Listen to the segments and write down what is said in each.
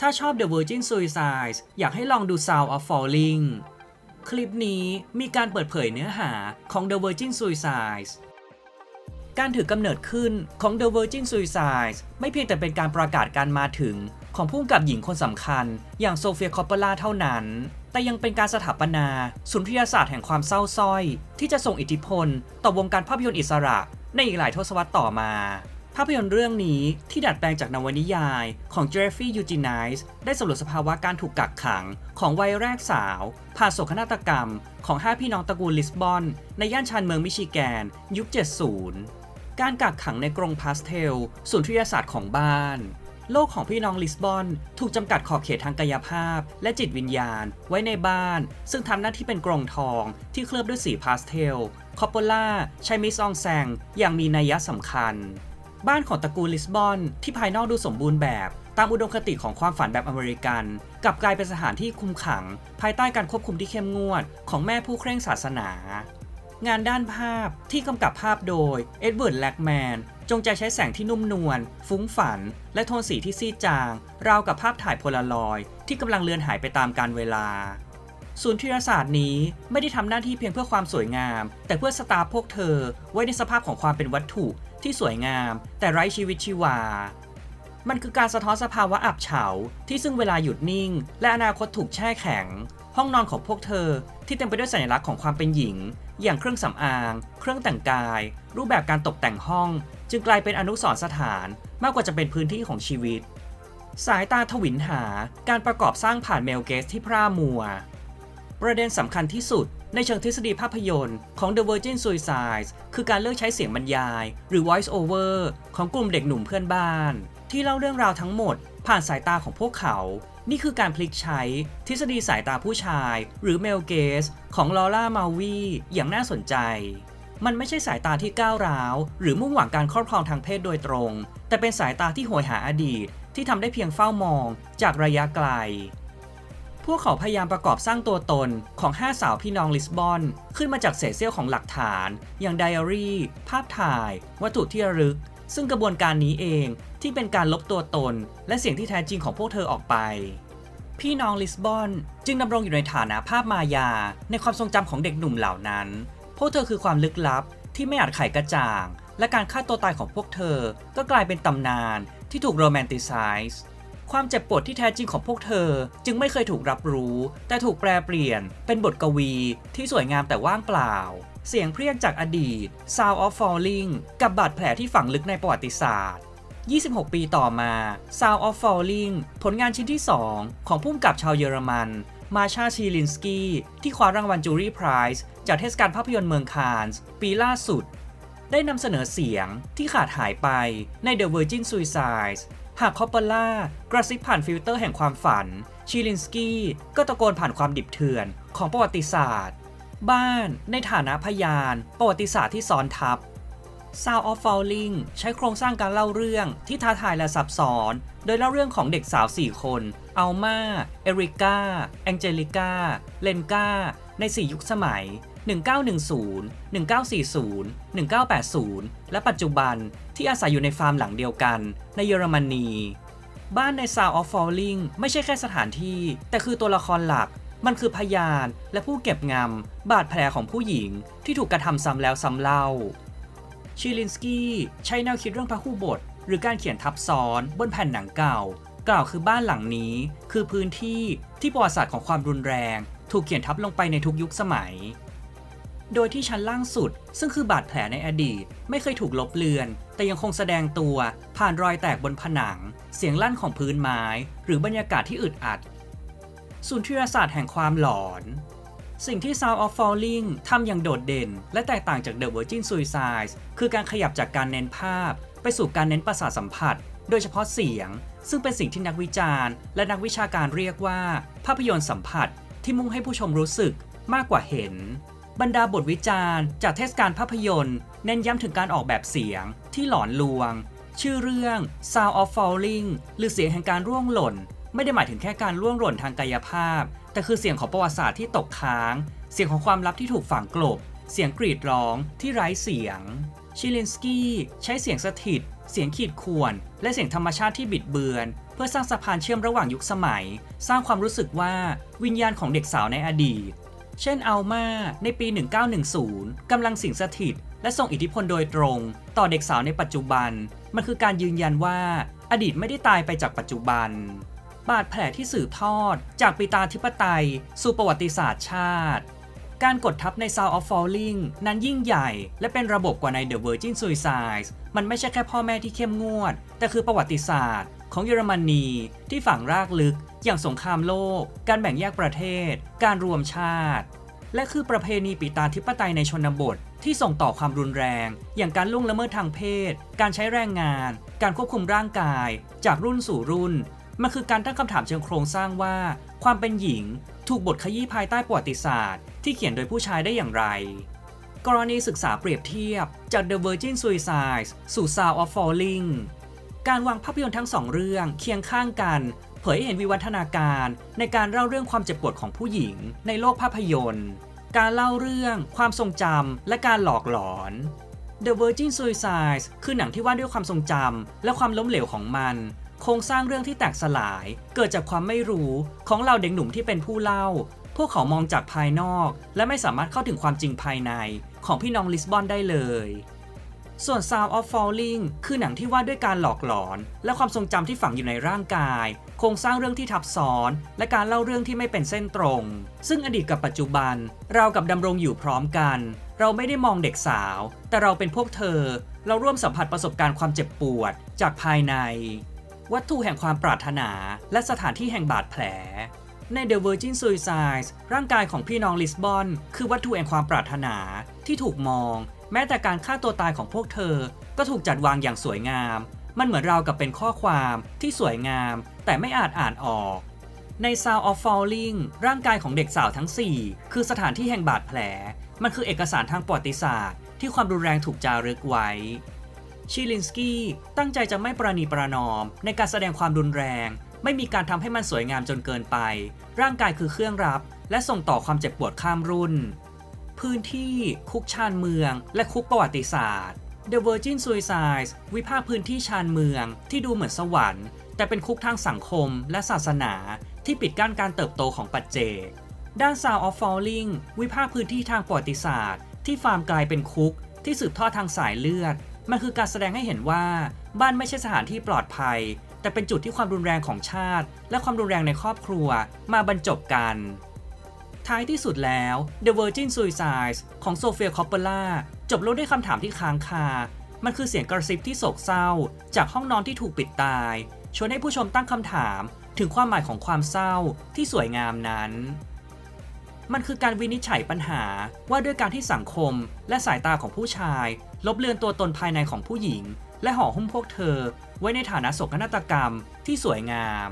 ถ้าชอบ The Virgin Suicides อยากให้ลองดู Sound of Falling คลิปนี้มีการเปิดเผยเนื้อหาของ The Virgin Suicides การถือกำเนิดขึ้นของ The Virgin Suicides ไม่เพียงแต่เป็นการประกาศการมาถึงของผู้กำกับหญิงคนสำคัญ อย่างโซเฟียคอปเปล่าเท่านั้น แต่ยังเป็นการสถาปนาสุนทรียศาสตร์แห่งความเศร้าส้อย ที่จะส่งอิทธิพล ต่อวงการภาพยนตร์อิสระ ในอีกหลายทศวรรษต่อมา ภาพยนตร์เรื่องนี้ที่ดัดแปลงจากนวนิยายของเจฟฟี่ยูจิไนส์ได้สำรวจสภาวะการถูกกักขังของวัยแรกสาว ผ่านโศกนาฏกรรมของห้าพี่น้องตระกูลลิสบอน ในย่านชานเมืองมิชิแกน ยุค 70 การกักขังในกรงพาสเทลสุนทรียศาสตร์ของบ้าน โลกของพี่น้องลิสบอน ถูกจำกัดขอบเขตทางกายภาพ และจิตวิญญาณ ไว้ในบ้าน ซึ่งทำหน้าที่เป็นกรงทองที่เคลือบด้วยสีพาสเทลคอปโปล่าใช้มิซองแซงอย่างมีนัยสำคัญ บ้านของตระกูลลิสบอนที่ภายนอกดูสมบูรณ์แบบ ตามอุดมคติของความฝันแบบอเมริกัน กลับกลายเป็นสถานที่คุมขัง ภายใต้การควบคุมที่เข้มงวด ของแม่ผู้เคร่งศาสนา งานด้านภาพที่กำกับภาพโดยเอ็ดเวิร์ดแลกแมนจงใจใช้แสงที่นุ่มนวลฟุ้งฝัน และโทนสีที่ซีดจาง ราวกับภาพถ่ายโพลารอยด์ที่กำลังเลือนหายไปตามกาลเวลา ศูนย์ทรีศาสตร์นี้ไม่ได้ทำหน้าที่เพียงเพื่อความสวยงาม แต่เพื่อสตาร์พวกเธอไว้ในสภาพของความเป็นวัตถุ ที่สวยงาม แต่ไร้ชีวิตชีวา มันคือการสะท้อนสภาวะอับเฉา ที่ซึ่งเวลาหยุดนิ่ง และอนาคตถูกแช่แข็ง ห้องนอนของพวกเธอ ที่เต็มไปด้วยสัญลักษณ์ของความเป็นหญิง อย่างเครื่องสำอาง เครื่องแต่งกาย รูปแบบการตกแต่งห้อง จึงกลายเป็นอนุสรณ์สถานมากกว่าจะเป็นพื้นที่ของชีวิต สายตาทวินหาการประกอบสร้างผ่านเมลเกสที่พร่ามัว ประเด็นสำคัญที่สุดในเชิงทฤษฎีภาพยนตร์ของ The Virgin Suicides คือการเลือกใช้เสียงบรรยาย หรือ voice over ของกลุ่มเด็กหนุ่มเพื่อนบ้าน ที่เล่าเรื่องราวทั้งหมด ผ่านสายตาของพวกเขา นี่คือการพลิกใช้ทฤษฎีสายตาผู้ชาย หรือ male gaze ของลอร่ามาวีอย่างน่าสนใจ มันไม่ใช่สายตาที่ก้าวร้าว หรือมุ่งหวังการครอบครองทางเพศโดยตรง แต่เป็นสายตาที่โหยหาอดีตที่ทำได้เพียงเฝ้ามองจากระยะไกล พวกเขาพยายามประกอบสร้างตัวตนของ 5 สาวพี่น้องลิสบอน ขึ้นมาจากเศษเสี้ยวของหลักฐาน อย่างไดอารี่ ภาพถ่าย วัตถุที่ระลึก ซึ่งกระบวนการนี้เองที่เป็นการลบตัวตน และเสียงที่แท้จริงของพวกเธอออกไป พี่น้องลิสบอนจึงดำรงอยู่ในฐานะภาพมายา ในความทรงจำของเด็กหนุ่มเหล่านั้น พวกเธอคือความลึกลับที่ไม่อาจไขกระจ่าง และการฆ่าตัวตายของพวกเธอก็กลายเป็นตำนานที่ถูกโรแมนติไซส์ ความเจ็บปวดที่แท้จริงของพวกเธอ จึงไม่เคยถูกรับรู้ แต่ถูกแปลเปลี่ยน เป็นบทกวีที่สวยงามแต่ว่างเปล่า เสียงเพรียงจากอดีต Sound of Falling กับบาดแผลที่ฝังลึกในประวัติศาสตร์ 26 ปีต่อมา Sound of Falling ผลงานชิ้นที่ 2 ของผู้กำกับชาวเยอรมัน มาชาชีลินสกี้ที่คว้ารางวัลจูรี่ไพรส์จากเทศกาลภาพยนตร์เมืองคานส์ปีล่าสุดได้นำเสนอเสียงที่ขาดหายไปใน The Virgin Suicides หากคอปเปล่ากระซิบผ่านฟิลเตอร์แห่งความฝัน ชิลินสกี้ก็ตะโกนผ่านความดิบเถื่อนของประวัติศาสตร์ บ้านในฐานะพยานประวัติศาสตร์ที่ซ้อนทับ Sound of Falling ใช้โครงสร้างการเล่าเรื่องที่ท้าทายและซับซ้อน โดยเล่าเรื่องของเด็กสาว 4 คน อัลมา เอริกาแองเจลิกาเลนกาใน 4 ยุคสมัย 1910 1940 1980 และปัจจุบันที่อาศัยอยู่ในฟาร์มหลังเดียวกันในเยอรมนี บ้านใน Sound of Falling ไม่ใช่แค่สถานที่ แต่คือตัวละครหลัก มันคือพยานและผู้เก็บงำบาดแผลของผู้หญิงที่ถูกกระทำซ้ำแล้วซ้ำเล่า ชิลินสกี้ใช้แนวคิดเรื่องพระคู่บท หรือการเขียนทับซ้อนบนแผ่นหนังเก่า กล่าวคือบ้านหลังนี้ คือพื้นที่ที่ประวัติศาสตร์ของความรุนแรง ถูกเขียนทับลงไปในทุกยุคสมัย โดยที่ชั้นล่างสุด ซึ่งคือบาดแผลในอดีต ไม่เคยถูกลบเลือน แต่ยังคงแสดงตัวผ่านรอยแตกบนผนัง เสียงลั่นของพื้นไม้ หรือบรรยากาศที่อึดอัด ศูนย์ทรียศาสตร์แห่งความหลอน สิ่งที่ Sound of Falling ทำอย่างโดดเด่น และแตกต่างจาก The Virgin Suicides คือการขยับจากการเน้นภาพ ไปสู่การเน้นประสาทสัมผัส โดยเฉพาะเสียง ซึ่งเป็นสิ่งที่นักวิจารณ์ และนักวิชาการเรียกว่า ภาพยนตร์สัมผัสที่มุ่งให้ผู้ชมรู้สึกมากกว่าเห็น บรรดาบทวิจารณ์ จากเทศกาลภาพยนตร์ เน้นย้ำถึงการออกแบบเสียงที่หลอนลวง ชื่อเรื่อง Sound of Falling หรือเสียงแห่งการร่วงหล่น ไม่ได้หมายถึงแค่การร่วงหล่นทางกายภาพ แต่คือเสียงของประวัติศาสตร์ที่ตกค้าง เสียงของความลับที่ถูกฝังกลบ เสียงกรีดร้องที่ไร้เสียง ชิลินสกี้ใช้เสียงสถิต เสียงขีดข่วน และเสียงธรรมชาติที่บิดเบือน เพื่อสร้างสะพานเชื่อมระหว่างยุคสมัย สร้างความรู้สึกว่าวิญญาณของเด็กสาวในอดีต เช่นอัลมาในปี 1910 กำลังสิงสถิต และส่งอิทธิพลโดยตรง ต่อเด็กสาวในปัจจุบัน มันคือการยืนยันว่า อดีตไม่ได้ตายไปจากปัจจุบัน บาดแผลที่สืบทอด จากปิตาธิปไตย สู่ประวัติศาสตร์ชาติ การกดทับใน Sound of Falling นั้นยิ่งใหญ่ และเป็นระบบกว่าใน The Virgin Suicides มันไม่ใช่แค่พ่อแม่ที่เข้มงวด แต่คือประวัติศาสตร์ ของเยอรมนีที่ฝังรากลึกอย่างสงครามโลก การแบ่งแยกประเทศ การรวมชาติ และคือประเพณีปิตาธิปไตยในชนบทที่ส่งต่อความรุนแรง อย่างการล่วงละเมิดทางเพศ การใช้แรงงาน การควบคุมร่างกาย จากรุ่นสู่รุ่น มันคือการตั้งคำถามเชิงโครงสร้างว่า ความเป็นหญิง ถูกบทขยี้ภายใต้ประวัติศาสตร์ ที่เขียนโดยผู้ชายได้อย่างไร กรณีศึกษาเปรียบเทียบจาก The Virgin Suicides สู่ Sound of Falling การวางภาพยนตร์ทั้งสองเรื่องเคียงข้างกันเผยให้เห็นวิวัฒนาการในการเล่าเรื่องความเจ็บปวดของผู้หญิงในโลกภาพยนตร์ การเล่าเรื่องความทรงจำและการหลอกหลอน The Virgin Suicides คือหนังที่ว่าด้วยความทรงจำและความล้มเหลวของมัน โครงสร้างเรื่องที่แตกสลาย เกิดจากความไม่รู้ของเราเด็กหนุ่มที่เป็นผู้เล่า พวกเขามองจากภายนอก และไม่สามารถเข้าถึงความจริงภายในของพี่น้องลิสบอนได้เลย ส่วน Sound of Falling คือหนังที่ว่าด้วยการหลอกหลอน และความทรงจำที่ฝังอยู่ในร่างกาย โครงสร้างเรื่องที่ทับซ้อน และการเล่าเรื่องที่ไม่เป็นเส้นตรง ซึ่งอดีตกับปัจจุบัน เรากับดำรงอยู่พร้อมกัน เราไม่ได้มองเด็กสาว แต่เราเป็นพวกเธอ เราร่วมสัมผัสประสบการณ์ความเจ็บปวด จากภายใน วัตถุแห่งความปรารถนา และสถานที่แห่งบาดแผลใน The Virgin Suicides ร่างกายของพี่น้องลิสบอน คือวัตถุแห่งความปรารถนาที่ถูกมอง แม้แต่การฆ่าตัวตายของพวกเธอ ก็ถูกจัดวางอย่างสวยงาม มันเหมือนเรากับเป็นข้อความที่สวยงาม แต่ไม่อาจอ่านออก ใน Sound of Falling ร่างกายของเด็กสาวทั้ง 4 คือสถานที่แห่งบาดแผล มันคือเอกสารทางประวัติศาสตร์ที่ความรุนแรงถูกจารึกไว้ชิลินสกี้ตั้งใจจะไม่ประนีประนอม ในการแสดงความรุนแรง ไม่มีการทำให้มันสวยงามจนเกินไป ร่างกายคือเครื่องรับ และส่งต่อความเจ็บปวดข้ามรุ่น พื้นที่คุกชานเมือง และคุกประวัติศาสตร์ The Virgin Suicides วิพากษ์พื้นที่ชานเมืองที่ดูเหมือนสวรรค์ แต่เป็นคุกทางสังคมและศาสนาที่ปิดกั้นการเติบโตของปัจเจก ด้าน Sound of Falling วิพากษ์พื้นที่ทางประวัติศาสตร์ ที่ฟาร์มกลายเป็นคุก ที่สืบทอดทางสายเลือด มันคือการแสดงให้เห็นว่า บ้านไม่ใช่สถานที่ปลอดภัย แต่เป็นจุดที่ความรุนแรงของชาติ และความรุนแรงในครอบครัวมาบรรจบกัน ท้ายที่สุดแล้ว The Virgin Suicides ของโซเฟียคอปเปล่าจบลงด้วยคำถามที่ค้างคา มันคือเสียงกระซิบที่โศกเศร้า จากห้องนอนที่ถูกปิดตาย ชวนให้ผู้ชมตั้งคำถามถึงความหมายของความเศร้าที่สวยงามนั้น มันคือการวินิจฉัยปัญหาว่าด้วยการที่สังคมและสายตาของผู้ชาย ลบเลือนตัวตนภายในของผู้หญิง และห่อหุ้มพวกเธอ ไว้ในฐานะโศกนาฏกรรมที่สวยงาม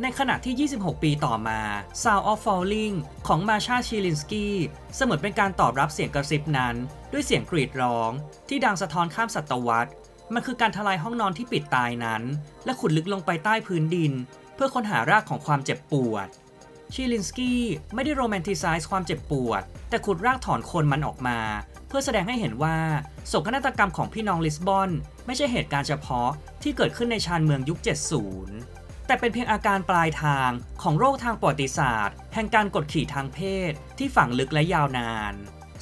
ในขณะที่ 26 ปีต่อมา Sound of Falling ของมาชาชิลินสกี้เสมือนเป็นการตอบรับเสียงกระซิบนั้น ด้วยเสียงกรีดร้อง ที่ดังสะท้อนข้ามศตวรรษ มันคือการทลายห้องนอนที่ปิดตายนั้น และขุดลึกลงไปใต้พื้นดิน เพื่อค้นหารากของความเจ็บปวด ชิลินสกี้ไม่ได้โรแมนติไซส์ความเจ็บปวด แต่ขุดรากถอนคนมันออกมา เพื่อแสดงให้เห็นว่าโศกนาฏกรรมของพี่น้องลิสบอน ไม่ใช่เหตุการณ์เฉพาะที่เกิดขึ้นในชานเมืองยุค 70 แต่เป็นเพียงอาการปลายทางของโรคทางประวัติศาสตร์ แห่งการกดขี่ทางเพศ ที่ฝังลึกและยาวนาน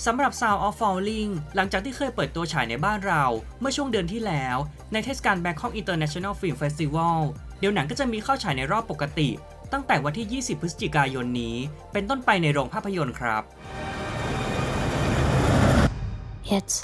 สำหรับ Sound of Falling หลังจากที่เคยเปิดตัวฉายในบ้านเราเมื่อช่วงเดือนที่แล้ว ในเทศกาล Bangkok International Film Festival เดี๋ยวหนังก็จะมีเข้าฉายในรอบปกติ ตั้งแต่วันที่ 20 พฤศจิกายนนี้ เป็นต้นไปในโรงภาพยนตร์ครับ It's